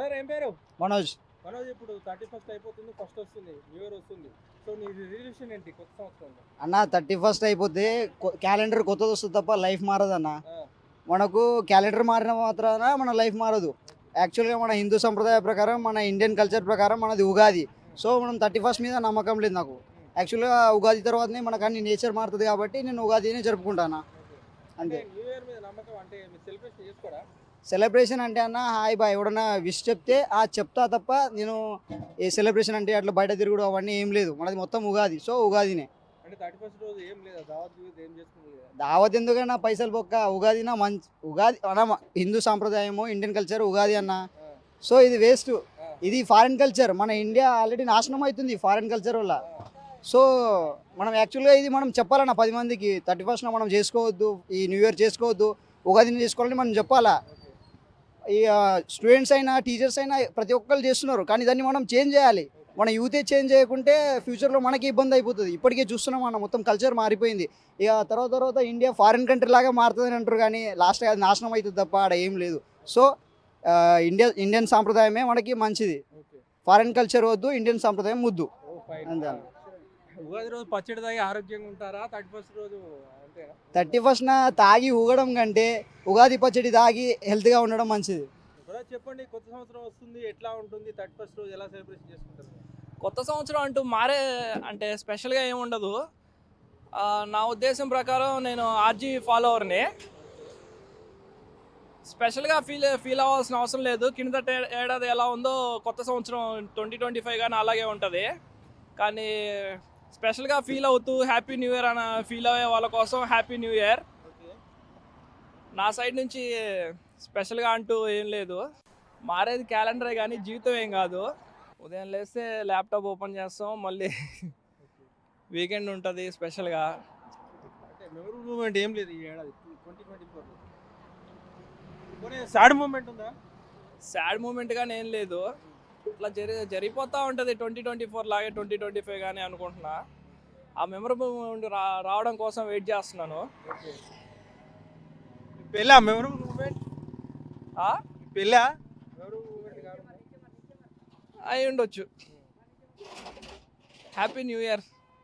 Brother ఏం పేరు? మనోజ్. మనోజ్ ఇప్పుడు థర్టీ ఫస్ట్ అయిపోతుంది ఫస్ట్ వస్తుంది న్యూ ఇయర్ వస్తుంది. సో నీ రిజల్యూషన్ ఏంటి కొత్త సంవత్సరంలో? అన్న థర్టీ ఫస్ట్ అయిపోతే క్యాలెండర్ కొత్తది వస్తుంది తప్ప లైఫ్ మారదన్న ఆ, మనకు క్యాలెండర్ మారిన మాత్రాన మన లైఫ్ మారదు. యాక్చువల్గా మన హిందూ సంప్రదాయ ప్రకారం మన ఇండియన్ కల్చర్ ప్రకారం మనది ఉగాది. సో మనం థర్టీ ఫస్ట్ మీద నమ్మకం లేదు నాకు. యాక్చువల్గా ఉగాది తర్వాతనే మనకు అన్ని నేచర్ మారుతుంది కాబట్టి నేను ఉగాదినే జరుపుకుంటాను. అంతే. అంటే న్యూ ఇయర్ మీద నమ్మకం అంటే సెలబ్రేషన్ చేసుకోరా? సెలబ్రేషన్ అంటే అన్న హాయ్ బాయ్ ఎవడన్నా విష్ చెప్తే ఆ చెప్తా తప్ప నేను ఏ సెలబ్రేషన్ అంటే అట్లా బయట తిరుగుడు అవన్నీ ఏం లేదు. మనది మొత్తం ఉగాది సో ఉగాదినే. దావత్ ఎందుకన్నా పైసలు బొక్క ఉగాది నా మంచి ఉగాది అన్న హిందూ సాంప్రదాయము ఇండియన్ కల్చర్ ఉగాది అన్న. సో ఇది వేస్ట్ ఇది ఫారిన్ కల్చర్ మన ఇండియా ఆల్రెడీ నాశనం అవుతుంది ఫారిన్ కల్చర్ వల్ల. సో మనం యాక్చువల్గా ఇది మనం చెప్పాలన్న పది మందికి. థర్టీ ఫస్ట్న మనం చేసుకోవద్దు ఈ న్యూ ఇయర్ చేసుకోవద్దు ఉగాదిని చేసుకోవాలని మనం చెప్పాలా? స్టూడెంట్స్ అయినా టీచర్స్ అయినా ప్రతి ఒక్కరు చేస్తున్నారు. కానీ దాన్ని మనం చేంజ్ చేయాలి. మన యూతే చేంజ్ చేయకుంటే ఫ్యూచర్లో మనకి ఇబ్బంది అయిపోతుంది. ఇప్పటికే చూస్తున్నాం మనం మొత్తం కల్చర్ మారిపోయింది. ఇక తర్వాత తర్వాత ఇండియా ఫారిన్ కంట్రీ లాగా మారుతుందని అంటారు కానీ లాస్ట్ అది నాశనం అవుతుంది తప్ప ఆడ ఏం లేదు. సో ఇండియా ఇండియన్ సాంప్రదాయమే మనకి మంచిది. ఫారిన్ కల్చర్ వద్దు ఇండియన్ సాంప్రదాయం ముద్దు ఫైన్ అంతే. ఉగాది రోజు పచ్చడి తాగి ఆరోగ్యంగా ఉంటారా? థర్టీ ఫస్ట్ రోజు అంతేనా? థర్టీ ఫస్ట్న తాగి ఊగడం కంటే ఉగాది పచ్చడి తాగి హెల్త్గా ఉండడం మంచిది. బ్రదర్ చెప్పండి కొత్త సంవత్సరం వస్తుంది ఎట్లా ఉంటుంది? థర్టీ ఫస్ట్ రోజు ఎలా సెలబ్రేషన్ చేసుకుంటారు? కొత్త సంవత్సరం అంటూ మారే అంటే స్పెషల్గా ఏమి ఉండదు. ఆ, నా ఉద్దేశం ప్రకారం నేను ఆర్జీ ఫాలోవర్ని. స్పెషల్గా ఫీల్ ఫీల్ అవ్వాల్సిన అవసరం లేదు. కిందట ఏ- ఏడాది ఎలా ఉందో కొత్త సంవత్సరం ట్వంటీ ట్వంటీ ఫైవ్ కానీ అలాగే ఉంటుంది. కానీ స్పెషల్గా ఫీల్ అవుతూ హ్యాపీ న్యూ ఇయర్ అని ఫీల్ అయ్యే వాళ్ళ కోసం హ్యాపీ న్యూ ఇయర్. నా సైడ్ నుంచి స్పెషల్గా అంటూ ఏం లేదు. మారేది క్యాలెండరే కానీ జీవితం ఏం కాదు. ఉదయం లేస్తే ల్యాప్టాప్ ఓపెన్ చేస్తాం మళ్ళీ వీకెండ్ ఉంటుంది స్పెషల్గా. మూమెంట్ ఏం లేదు ఈ ఏడాది. Twenty twenty four sad moment ఉందా? సాడ్ మూమెంట్ కానీ ఏం లేదు. ఇట్లా జరి జరిగిపోతూ ఉంటుంది ట్వంటీ ట్వంటీ ఫోర్ లాగే ట్వంటీ ట్వంటీ ఫైవ్ కానీ అనుకుంటున్నా. ఆ మెమరబుల్ మూమెంట్ రా రావడం కోసం వెయిట్ చేస్తున్నాను. పెళ్ళా? Memorable moment? ఆ? పెళ్ళా? అయి ఉండొచ్చు. Happy new year.